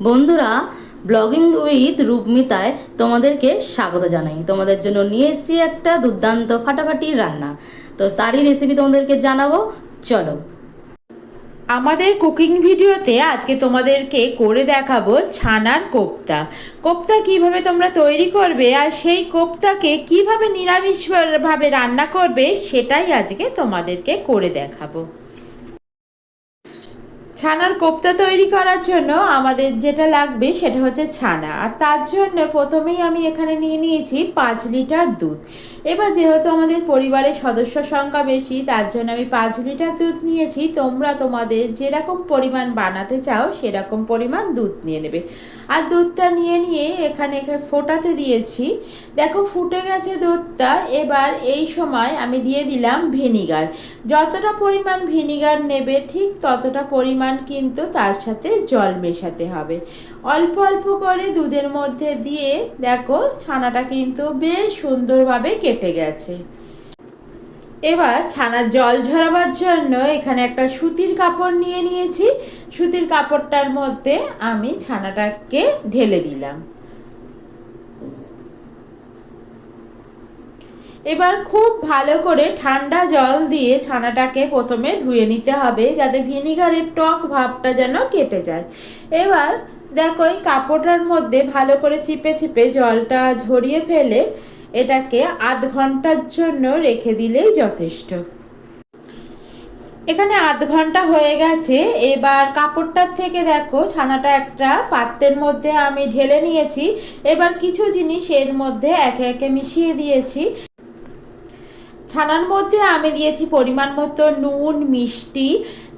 বন্ধুরা blogging with রূপমিতায় তোমাদেরকে স্বাগত জানাই। তোমাদের জন্য নিয়ে এসেছি একটা দুর্দান্ত ফাটাফাটি রান্না। তো তারই রেসিপি তোমাদেরকে জানাব। চলো। আমাদের কুকিং ভিডিওতে আজকে তোমাদেরকে করে দেখাবো ছানার কোপ্তা। কোপ্তা কীভাবে তোমরা তৈরি করবে আর সেই কোপ্তাকে কীভাবে নিরামিষভাবে রান্না করবে সেটাই আজকে তোমাদেরকে করে দেখাবো। ছানার কোপ্তা তৈরি করার জন্য আমাদের যেটা লাগবে সেটা হচ্ছে ছানা। আর তার জন্য প্রথমেই আমি এখানে নিয়ে নিয়েছি পাঁচ লিটার দুধ। এবার যেহেতু আমাদের পরিবারের সদস্য সংখ্যা বেশি, তার জন্য আমি পাঁচ লিটার দুধ নিয়েছি। তোমরা তোমাদের যেরকম পরিমাণ বানাতে চাও, সেরকম পরিমাণ দুধ নিয়ে নেবে। আর দুধটা নিয়ে নিয়ে এখানে ফোটাতে দিয়েছি। দেখো ফুটে গেছে দুধটা। এবার এই সময় আমি দিয়ে দিলাম ভিনিগার। যতটা পরিমাণ ভিনিগার নেবে ঠিক ততটা পরিমাণ কিন্তু তার সাথে জল মেশাতে হবে। অল্প অল্প করে দুধের মধ্যে দিয়ে দেখো ছানাটা কিন্তু বেশ সুন্দরভাবে কেটে গেছে। এবার ছানার জল ঝরাবার জন্য এখানে একটা সুতির কাপড় নিয়ে নিয়েছি। সুতির কাপড়টার মধ্যে আমি ছানাটাকে ঢেলে দিলাম। এবার খুব ভালো করে ঠান্ডা জল দিয়ে ছানাটাকে প্রথমে ধুয়ে নিতে হবে, যাতে ভিনিগারের টক ভাবটা যেন কেটে যায়। এবার দেখো এই কাপড়টার মধ্যে ভালো করে চিপে চিপে জলটা ঝরিয়ে ফেলে এটাকে আধ ঘণ্টার জন্য রেখে দিলেই যথেষ্ট। এখানে আধ ঘণ্টা হয়ে গেছে। এবার কাপড়টার থেকে দেখো, ছানাটা একটা পাত্রের মধ্যে আমি ঢেলে নিয়েছি। এবার কিছু জিনিস এর মধ্যে একে একে মিশিয়ে দিয়েছি। ছানার মধ্যে আমি দিয়েছি পরিমাণ মতো নুন, মিষ্টি,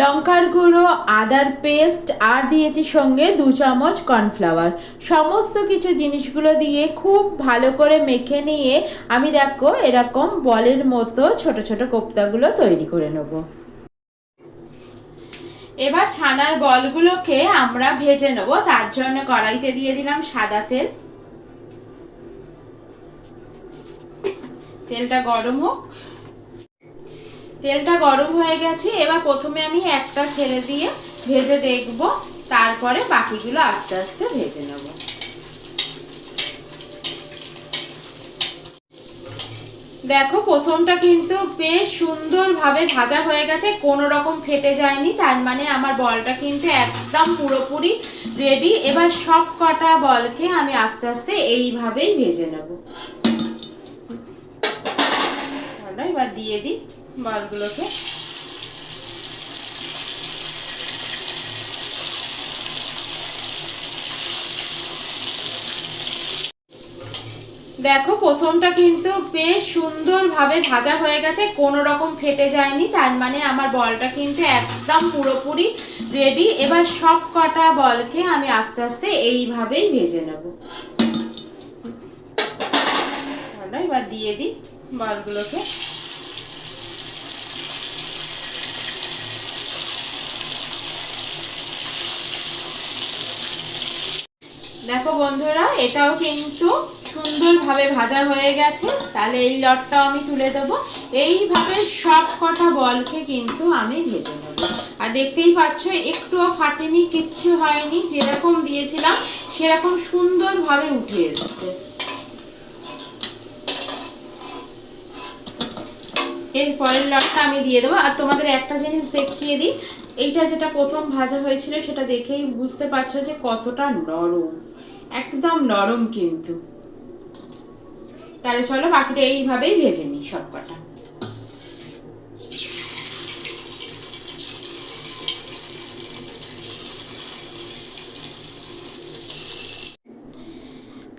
লঙ্কার গুঁড়ো, আদার পেস্ট, আর দিয়েছি সঙ্গে দু চামচ কর্নফ্লাওয়ার। সমস্ত কিছু জিনিসগুলো দিয়ে খুব ভালো করে মেখে নিয়ে আমি দেখো এরকম বলের মতো ছোট ছোট কোপ্তাগুলো তৈরি করে নেব। এবার ছানার বলগুলোকে আমরা ভেজে নেব। তার জন্য কড়াইতে দিয়ে দিলাম সাদা তেল। তেলটা গরম হোক। তেলটা গরম হয়ে গেছে, এবার প্রথমে আমি একটা ছেড়ে দিয়ে ভেজে দেখব, তারপরে বাকিগুলো আস্তে আস্তে ভেজে নেব। দেখো, প্রথমটা কিন্তু বেশ সুন্দরভাবে ভাজা হয়ে গেছে, কোনো রকম ফেটে যায়নি, তার মানে আমার বলটা কিন্তু একদম পুরোপুরি রেডি এবার সব কটা বলকে আমি আস্তে আস্তে এইভাবেই ভেজে নেব। এবার দিয়ে দিই বলগুলোকে দেখো, প্রথমটা কিন্তু বেশ সুন্দরভাবে ভাজা হয়ে গেছে, কোনো রকম ফেটে যায়নি, তার মানে আমার বলটা কিন্তু একদম পুরোপুরি রেডি এবার সব কটা বলকে আমি আস্তে আস্তে এইভাবেই ভেজে নেব। এবার দিয়ে দিই বলগুলোকে। দেখো বন্ধুরা, এটাও কিন্তু সুন্দরভাবে ভাজা হয়ে গেছে। তাহলে এই লটটাও আমি তুলে দেবো। এইভাবে সব কটা বলকে কিন্তু আমি ভেজে নেব। আর দেখতেই পাচ্ছ, একটুও ফাটেনি, কিচ্ছু হয়নি। যেরকম দিয়েছিলাম, সেরকম সুন্দরভাবে উঠে এসেছে। এর পরের লটটা আমি দিয়ে দেবো। আর তোমাদের একটা জিনিস দেখিয়ে দিই। এইটা যেটা প্রথম ভাজা হয়েছিল, সেটা দেখেই বুঝতে পারছ যে কতটা নরম। একদম নরম কিন্তু। তাহলে চলো বাকিটা এইভাবেই ভেজে নিই সব কটা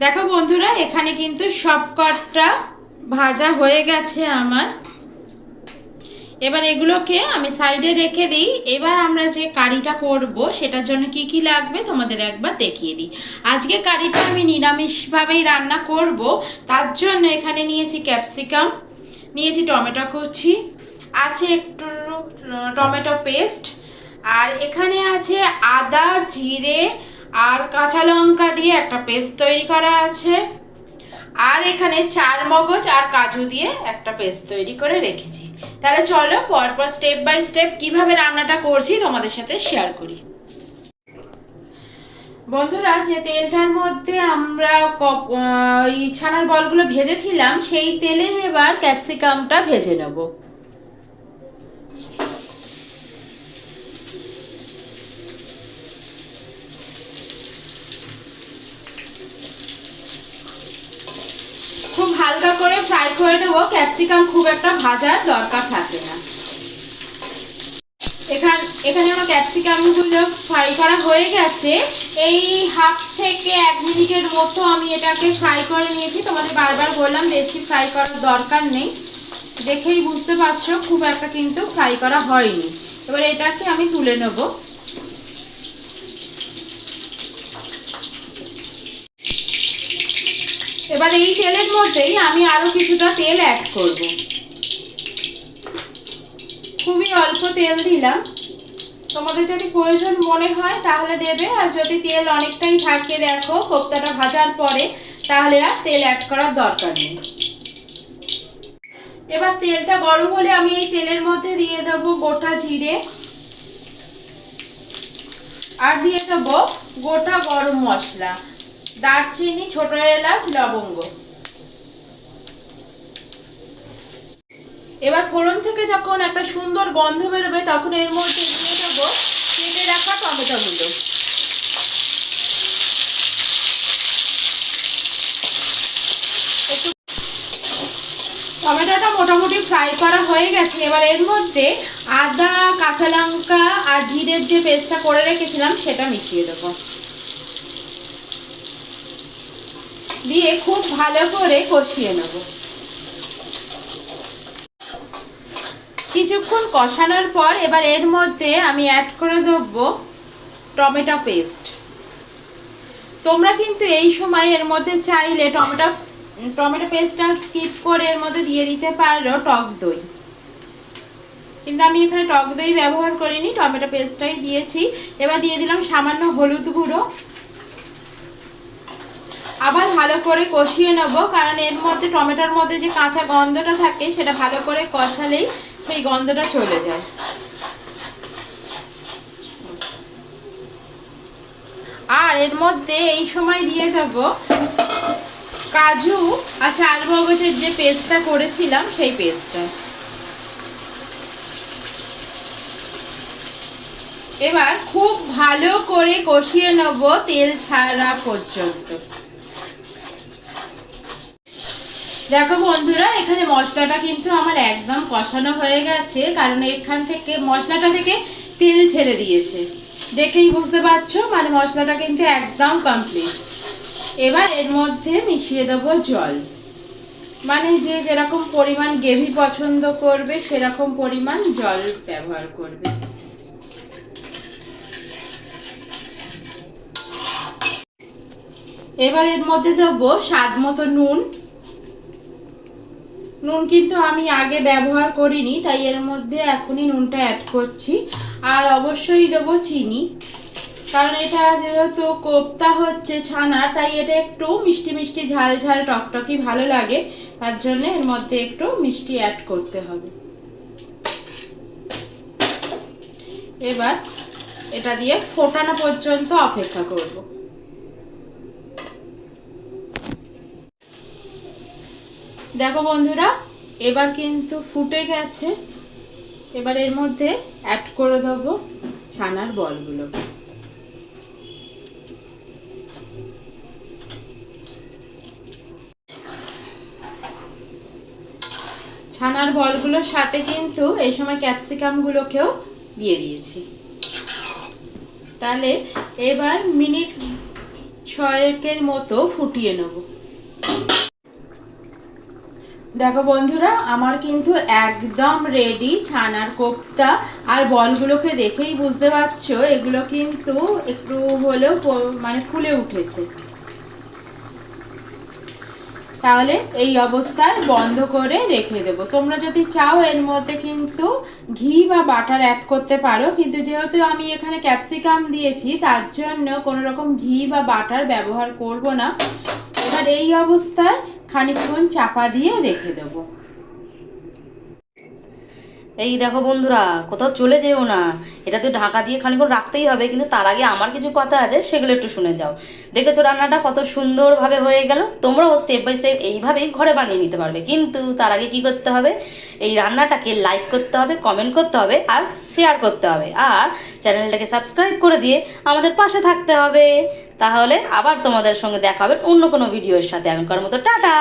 দেখো বন্ধুরা, এখানে কিন্তু সব কটা ভাজা হয়ে গেছে আমার। এবার এগুলোকে আমি সাইডে রেখে দিই। এবার আমরা যে কারিটা করব, সেটার জন্য কি কি লাগবে তোমাদের একবার দেখিয়ে দিই। আজকে কারিটা আমি নিরামিষভাবেই রান্না করব। তার জন্য এখানে নিয়েছি ক্যাপসিকাম, নিয়েছি টমেটো কুচি, আছে একটু টমেটো পেস্ট, আর এখানে আছে আদা, জিরে, আর কাঁচা লঙ্কা দিয়ে একটা পেস্ট তৈরি করা আছে। আর এখানে চার মগজ আর কাজু দিয়ে একটা পেস্ট তৈরি করে রেখেছি। তাহলে চলো পরপর স্টেপ বাই স্টেপ কীভাবে রান্নাটা করছি তোমাদের সাথে শেয়ার করি। বন্ধুরা, যে তেলটার মধ্যে আমরা ওই ছানার বলগুলো ভেজেছিলাম, সেই তেলে এবার ক্যাপসিকামটা ভেজে নেব খুব হালকা করে ফ্রাই করে নেব। ক্যাপসিকাম খুব একটা ভাজার দরকার থাকে না। এখান, এখানে আমার ক্যাপসিকামগুলো ফ্রাই করা হয়ে গেছে। এই হাফ থেকে এক মিনিটের মতো আমি এটাকে ফ্রাই করে নিয়েছি। তোমাদের বারবার বললাম, বেশি ফ্রাই করার দরকার নেই। দেখেই বুঝতে পারছ, খুব একটা কিন্তু ফ্রাই করা হয়নি। এবার এটাকে আমি তুলে নেব। এবার এই তেলের মধ্যেই আমি আরও কিছুটা তেল অ্যাড করব। খুবই অল্প তেল দিলাম। তোমাদের যদি প্রয়োজন মনে হয় তাহলে দেবে, আর যদি তেল অনেকটাই থাকে দেখো, কোপ্তাটা ভাজার পরে, তাহলে আর তেল অ্যাড করার দরকার নেই। এবার তেলটা গরম হলে আমি এই তেলের মধ্যে দিয়ে দেবো গোটা জিরে। আর দিয়ে দেবো গোটা গরম মশলা। দারচিনি, ছোট এলাচ, লবঙ্গ। এবার ফোড়ন থেকে যখন একটা সুন্দর গন্ধ বেরোবে, তখন এর মধ্যে দিয়ে দেবো কেটে রাখা টমেটোগুলো একটু টমেটোটা মোটামুটি ফ্রাই করা হয়ে গেছে। এবার এর মধ্যে আদা, কাঁচা লঙ্কা আর জিরের যে পেস্টটা করে রেখেছিলাম, সেটা মিশিয়ে দেবো। দিয়ে খুব ভালো করে কষিয়ে নেব। কিছুক্ষণ কষানোর পর এবার এর মধ্যে আমি অ্যাড করে দেবো টমেটো পেস্ট তোমরা কিন্তু এই সময় এর মধ্যে চাইলে টমেটো টমেটো পেস্টটা স্কিপ করে এর মধ্যে দিয়ে দিতে পারো টক দই। কিন্তু আমি এখানে টক দই ব্যবহার করিনি, টমেটো পেস্টটাই দিয়েছি। এবার দিয়ে দিলাম সামান্য হলুদ গুঁড়ো। আবার ভালো করে কষিয়ে নেব, কারণ এর মধ্যে, টমেটোর মধ্যে যে কাঁচা গন্ধটা থাকে, সেটা ভালো করে কষালেই সেই গন্ধটা চলে যায়। আর এর মধ্যে এই সময় দিয়ে দেব কাজু আর চারমগজের যে পেস্টটা করেছিলাম, সেই পেস্টটা। এবার খুব ভালো করে কষিয়ে নেব তেল ছাড়া পর্যন্ত। দেখো বন্ধুরা, এখানে মশলাটা কিন্তু আমার একদম কষানো হয়ে গেছে, কারণ এখান থেকে মশলাটা থেকে তেল ছেড়ে দিয়েছে। দেখেই বুঝতে পারছ মানে মশলাটা কিন্তু একদম কমপ্লিট এবার এর মধ্যে মিশিয়ে দেবো জল। মানে যে যেরকম পরিমাণ গ্রেভি পছন্দ করবে, সেরকম পরিমাণ জল ব্যবহার করবে। এবার এর মধ্যে দেবো স্বাদ মতো নুন। নুন কিন্তু আমি আগে ব্যবহার করিনি, তাই এর মধ্যে এখনই নুনটা অ্যাড করছি। আর অবশ্যই দেবো চিনি, কারণ এটা যেহেতু কোপ্তা হচ্ছে ছানার তাই এটা একটু মিষ্টি মিষ্টি ঝাল ঝাল টকটকি ভালো লাগে, তার জন্য এর মধ্যে একটু মিষ্টি অ্যাড করতে হবে। এবার এটা দিয়ে ফোটানো পর্যন্ত অপেক্ষা করব। দেখো বন্ধুরা, এবার কিন্তু ফুটে গেছে। এবার এর মধ্যে অ্যাড করে দেবো ছানার বলগুলো। ছানার বলগুলোর সাথে কিন্তু এই সময় ক্যাপসিকামগুলোকেও দিয়ে দিয়েছি। তাহলে এবার মিনিট ছয়েকের মতো ফুটিয়ে নেব। দেখো বন্ধুরা, আমার কিন্তু একদম রেডি ছানার কোপ্তা। আর বলগুলোকে দেখেই বুঝতে পারছ, এগুলো কিন্তু একটু হলেও মানে ফুলে উঠেছে। তাহলে এই অবস্থায় বন্ধ করে রেখে দেব। তোমরা যদি চাও, এর মধ্যে কিন্তু ঘি বা বাটার অ্যাড করতে পারো। কিন্তু যেহেতু আমি এখানে ক্যাপসিকাম দিয়েছি, তার জন্য কোনো রকম ঘি বা বাটার ব্যবহার করব না। এবার এই অবস্থায় খানিকক্ষণ চাপা দিয়ে রেখে দেবো। এই দেখো বন্ধুরা, কোথাও চলে যেও না। এটা তো ঢাকা দিয়ে খানিক্ষণ রাখতেই হবে, কিন্তু তার আগে আমার কিছু কথা আছে, সেগুলো একটু শুনে যাও। দেখেছ রান্নাটা কত সুন্দরভাবে হয়ে গেল? তোমরাও স্টেপ বাই স্টেপ এইভাবেই ঘরে বানিয়ে নিতে পারবে। কিন্তু তার আগে কি করতে হবে? এই রান্নাটাকে লাইক করতে হবে কমেন্ট করতে হবে, আর শেয়ার করতে হবে। আর চ্যানেলটাকে সাবস্ক্রাইব করে দিয়ে আমাদের পাশে থাকতে হবে। তাহলে আবার তোমাদের সঙ্গে দেখা হবে অন্য কোনো ভিডিওর সাথে। এখনকার মতো টাটা!